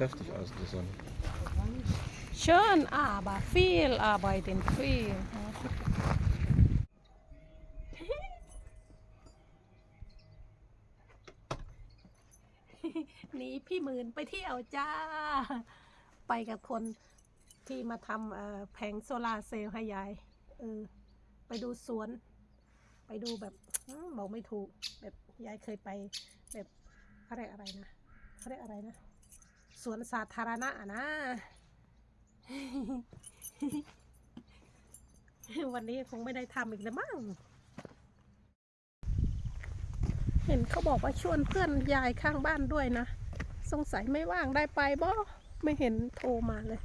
kräftig aus die Sonne. Schön, aber viel arbeiten, viel. หนีพี่หมื่นไปเที่ยวจ้า ไปกับคนที่มาทำแผงโซลาเซลล์ให้ยาย เออ ไปดูสวน ไปดูแบบบอกไม่ถูก แบบยายเคยไป แบบเขาเรียกอะไรนะเขาเรียกอะไรนะ สวนสาธารณะนะวันนี้คงไม่ได้ทำอีกแล้วมั้ง เห็นเขาบอกว่าชวนเพื่อนยายข้างบ้านด้วยนะ สงสัยไม่ว่างได้ไปบ่ ไม่เห็นโทรมาเลย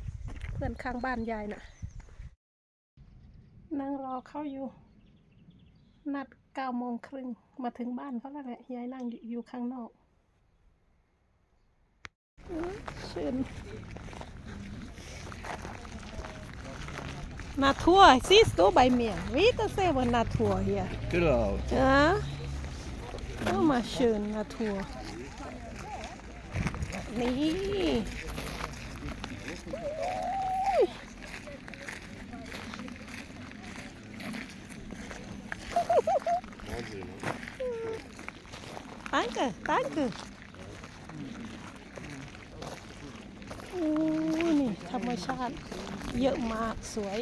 เพื่อนข้างบ้านยายน่ะ นั่งรอเขาอยู่ นัดเก้าโมงครึ่งมาถึงบ้านเขาแล้วแหละ ยายนั่งอยู่ข้างนอก อื้อชื่น Natur, siehst du bei mir? Wie das selber Natur hier? Genau. Ja. Oh, mal schön, Natur. Nee. Danke, danke. โอ้นี่ธรรม ชาติเยอะมากสวย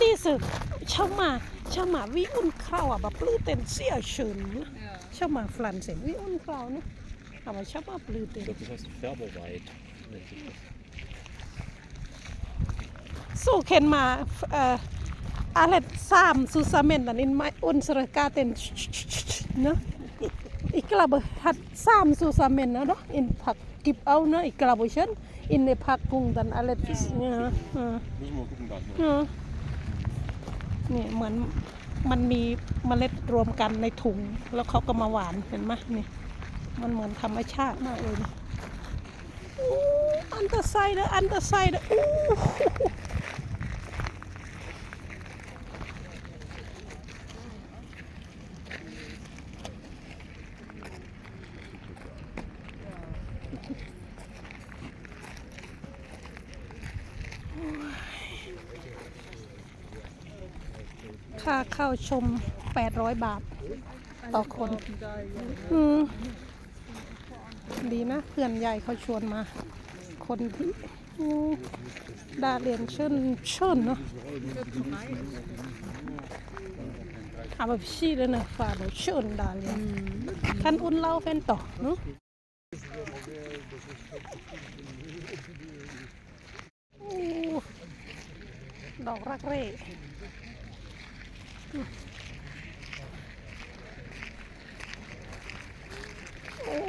Diese, schau mal, schau mal, wie ungrau, aber Blüten sehr schön. Ne? Schau mal, Pflanzen, wie ungrau, ne? Aber schau mal, Blüten. Ich glaube, das heißt Färberweit. nennt sich das. So kennen wir äh, alle Samen zusammen dann in mei- unsere Garten. Ne? Ich glaube, hat Samen zusammen, ne? doch? In Pack gibt auch, ne? Ich glaube schon. In der Packung dann alles. Ja, ja. Müssen wir mal gucken dann. Ne? อืมนี่เหมือนมันมีเมล็ดรวมกันในถุง แล้วเขาก็มาหวานเห็นไหมนี่มันเหมือนธรรมชาติมากเลยนะอู้อันเตอร์ไซด์อันเตอร์ไซด์อู้ ค่าเข้าชม 800 บาท ต่อคน อืมดีนะ เพื่อนใหญ่เขาชวนมา คนที่ดาเรียนเชิญเชิญเนาะ Aber verschiedene Farben, schön da. Ja. Kann unlaufen doch, ne? Uh, ดอกรักเร่ โอ้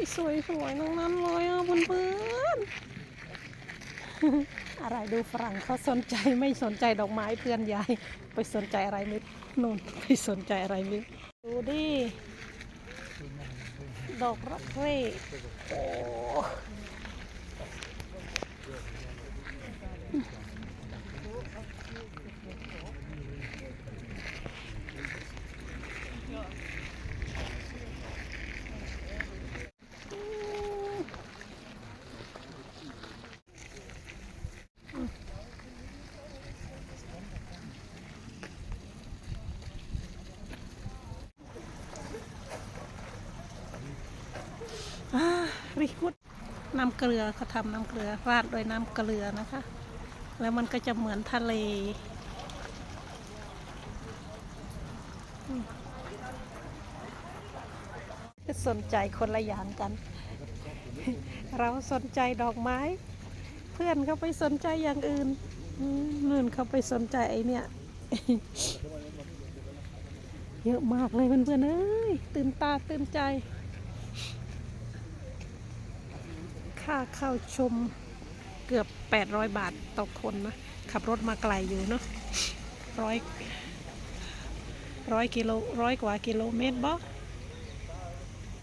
ยสวยสวยๆทั้งนั้นเลยอะเพื่อนๆอะไรดูฝรั่งเขาสนใจไม่สนใจดอกไม้เพื่อนยายไปสนใจอะไรไม่นู่นไปสนใจอะไรไม่ดูดิดอกรักเร่โอ้อ่า ริกุดน้ำเกลือเขาทำน้ำเกลือราดด้วยน้ำเกลือนะคะ แล้วมันก็จะเหมือนทะเลสนใจคนละอย่างกัน เราสนใจดอกไม้ เพื่อนเขาไปสนใจอย่างอื่นอืมนู่นเขาไปสนใจไอเนี่ยเยอะมากเลยเพื่อนๆเอ้ยตื่นตาตื่นใจ ค่าเข้าชมเกือบ 800 บาทต่อคนนะ ขับรถมาไกลอยู่เนาะร้อยร้อยกิโลร้อยกว่ากิโลเมตรบ่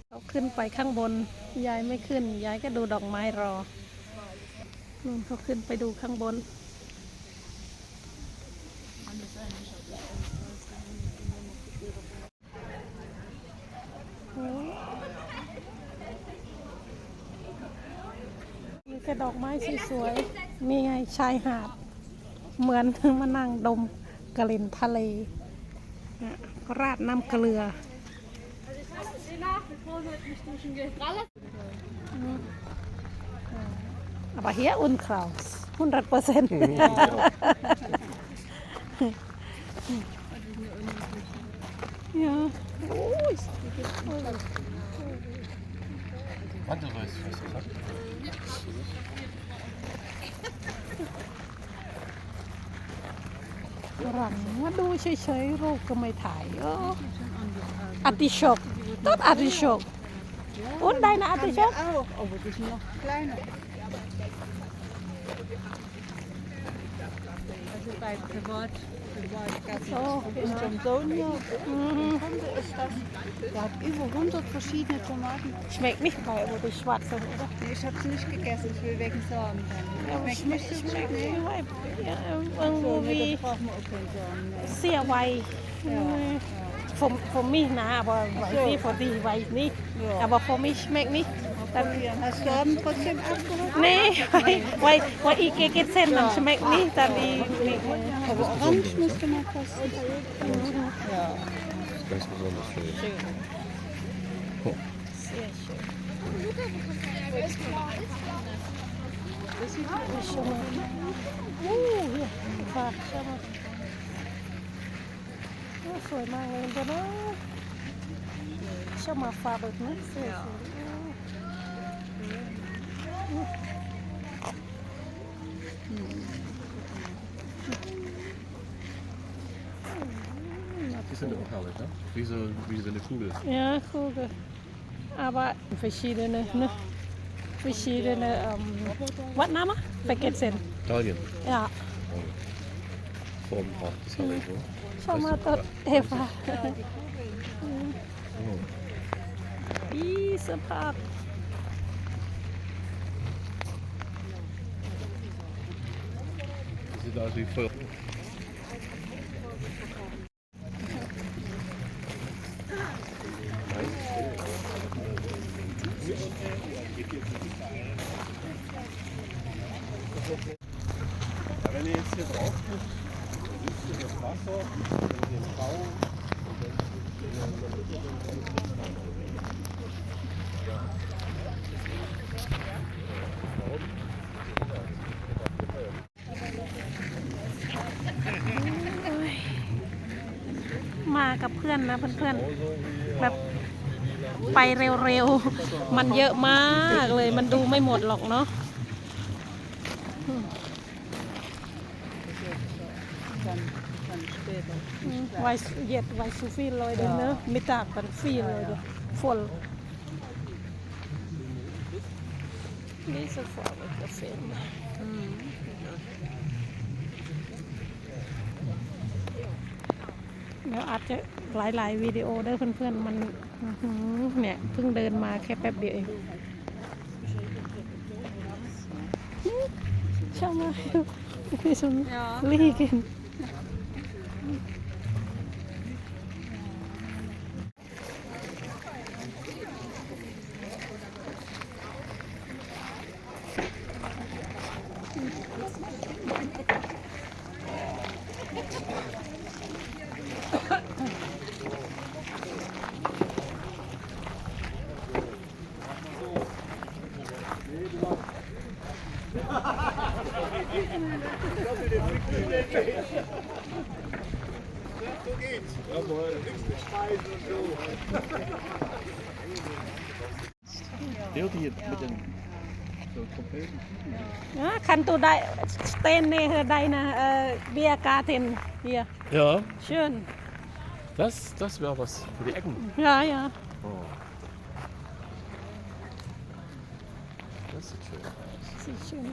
เขาขึ้นไปข้างบน ยายไม่ขึ้น ยายก็ดูดอกไม้รอนู่นเขาขึ้นไปดูข้างบน แต่ดอกไม้สวยๆนี่ไงชายหาด เหมือนมานั่งดมกลิ่นทะเล ราดน้ำเกลืออะไรเฮียอุ่นคราวหุ่นร้อยเปอร์เซ็นต์ยาโอ้ย Warte, weißt du, ย งมาดูเฉยๆรูปก็ไม่ถ่ายเอออาติโชกต้นอาติโชกอุ้นได้นะอาติโชก Auch, Also bei Privat, Privatgassen ist ja. Mhm. Das. Der hat über 100 verschiedene Tomaten. Schmeckt nicht geil, aber die schwarze, oder? Nee, ich habe sie nicht gegessen, ich will wegen Samen dann. Schmeckt nicht so gut. schmeckt Nee. ja, So, irgendwo nee, wie da brauchen wir auch keinen Samen. Nee. sehr weit. Mhm. Für, für mich na, aber So. nicht, für die weiß nicht. Ja. Aber für mich schmeckt nicht. Dann, Probieren. Hast du Samen trotzdem abgeholt? nee, weil, weil, weil ich gegessen dann schmeckt nicht. Dann ich, ich, Aber Orange müsste man kosten. Ja. Das ist ganz besonders schön. sehr schön. Schau mal. Uh, hier, Park, schau mal. Ja, สวยมากเลยตัว Die sind auch herrlich, ne? Wie so, wie so eine Kugel. Ja, Kugel. Aber verschiedene, ne? Verschiedene, ähm, was Name? Vergessen. Italien. Ja, Form braucht das herrlich, ne? schau mal dort, Eva. Oh. Diese Park. Aus wie voll. Wenn ihr jetzt hier drauf guckt, dann siehst du das Wasser, dann den Bau und dann กับเพื่อนนะเพื่อนๆแบบไปเร็วๆ มันเยอะมากเลย มันดูไม่หมดหรอกเนาะวายเย็ดวายซูฟีลอยเดินเนอะไม่ตากปันฟีลอยเด้ฝน Deze vrouwen te filmen. Mm. Ja. Nou, Atte, หลายๆวิดีโอเด้อเพื่อนๆมันอื้อหือเนี่ยเพิ่งเดินมาแค่แป๊บเดียวเองชอบมากพี่ชม Ja. ลีกิน so Trompeten. อะคันตัวได้เต้นเนี่ยได้นะเอ่อเบียร์กาเทนเฮีย Ja, เชิญ das, das wäre was für die Ecken. ยายา Oh. Das sieht schön aus. สีเชิญ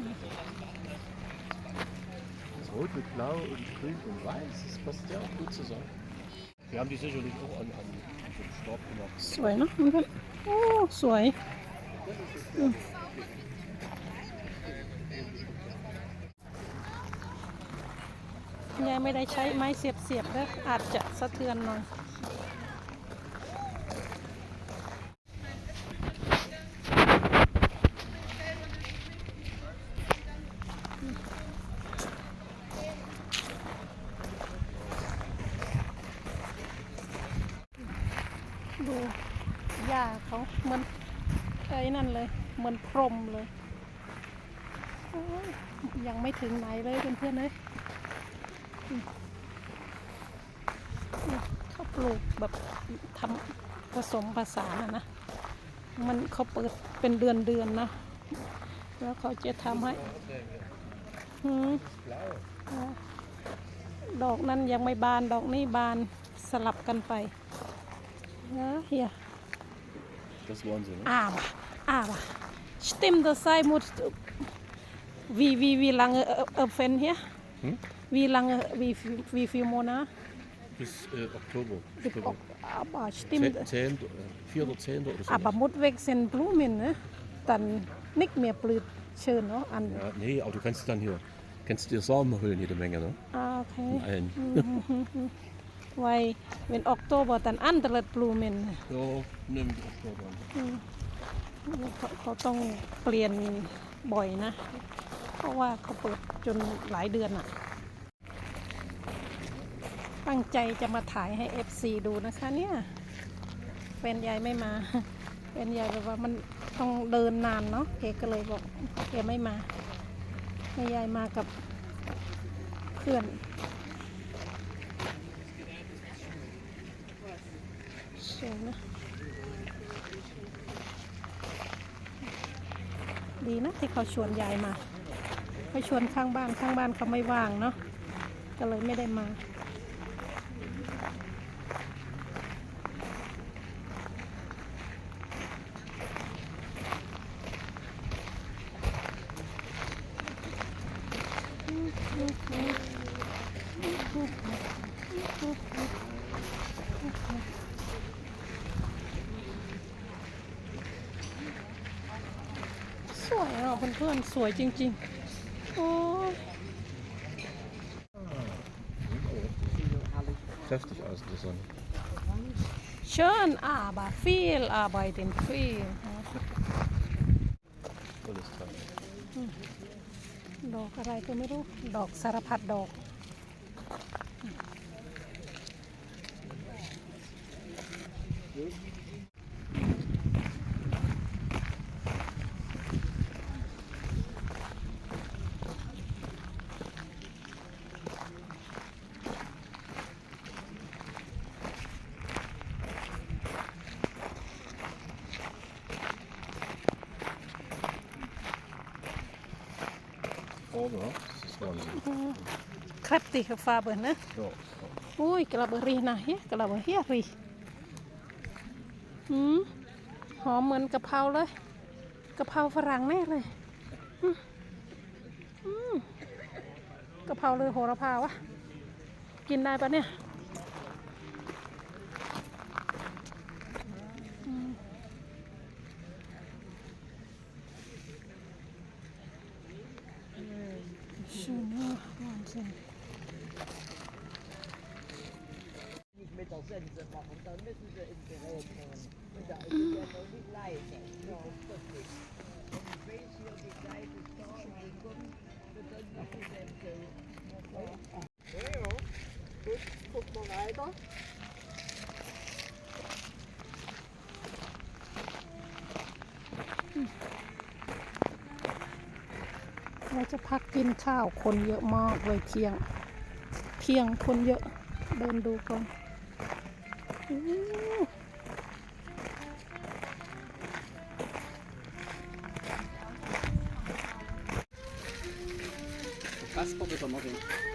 Das Rot mit Blau und Grün und Weiß, das passt ja auch gut zusammen. Wir haben die sicherlich auch an, an so einem Stab gemacht. สวยเนาะเพื่อนๆโอ้สวยอืมยายไม่ได้ใช้ไม้เสียบๆเด้ออาจจะสะเทือนหน่อย ดูหญ้าเขาเหมือนไอ้นั่นเลย เหมือนพรมเลยโอ้ ยยังไม่ถึงไหนเลยเพื่อนๆเลยอืมนี่เขาปลูกแบบทำผสมผสานอะนะ มันเขาเปิดเป็นเดือนเดือนๆนะ แล้วเขาจะทำให้หืม Blau. อ่าดอกนั้นยังไม่บานดอกนี้บานสลับกันไปนะเฮีย Das wollen sie, ne? Aber, aber, stimmt, das sei muss, wie, wie, wie lange äh, öffnen hier? Hm? Wie lange, wie, viel- wie viel Monate? Bis äh, Oktober. Bis Oktober. Ok- Aber stimmt, Zehn, 4. oder 10. oder so. aber muss weg sind Blumen, ne? Dann nicht mehr blüht schön, ne? An, Ja, nee, aber du kannst dann hier, kannst dir Samen holen, jede Menge, ne? ah, okay. In allen. Weil, wenn Oktober, dann andere Blumen. Ja, nimm Oktober. เขาเขาต้องเปลี่ยนบ่อยนะ เพราะว่าเขาเปิดจนหลายเดือนอะตั้งใจจะมาถ่ายให้ FC ดูนะคะเนี่ยแฟนยายไม่มาแฟนยายแบบว่ามันต้องเดินนานเนาะเกก็เลยบอกแกไม่มาแม่ยายมากับเพื่อนสวยนะดีนะที่เขาชวนยายมา เขาชวนข้างบ้านข้างบ้านเขาไม่ว่างเนาะก็เลยไม่ได้มาสวยอะเพื่อนๆสวยจริง ๆ โอ้ย Kräftig aus in der Sonne. schön aber viel arbeiten viel Alles klar. ดอกอะไรก็ไม่รู้ ดอกสารพัดดอก Vorne, ne? Das ist Wahnsinn. kräftige Farbe นะ Ja. อุ้ยกระเบอรีนะเฮียกระเบอเฮียรีหืมหอมเหมือนกะเพราเลยกะเพราฝรั่งแน่เลยอืมอืมกะเพราเลยโหระพาวะ กินได้ปะเนี่ย schöner Wahnsinn. nicht mit der Sense machen, dann müssen sie im Gerät hören. Und da ist es ja noch nicht leise. Ja, das ist. Und ich weiß hier, die Zeit ist da und die kommt, und dann macht die Sense. Ja, ja. Gut, guck mal weiter. เราจะพักกินข้าวคนเยอะมากเลยเที่ยง เที่ยงคนเยอะเดินดูก่อนอู้ Kasper bitte Martin.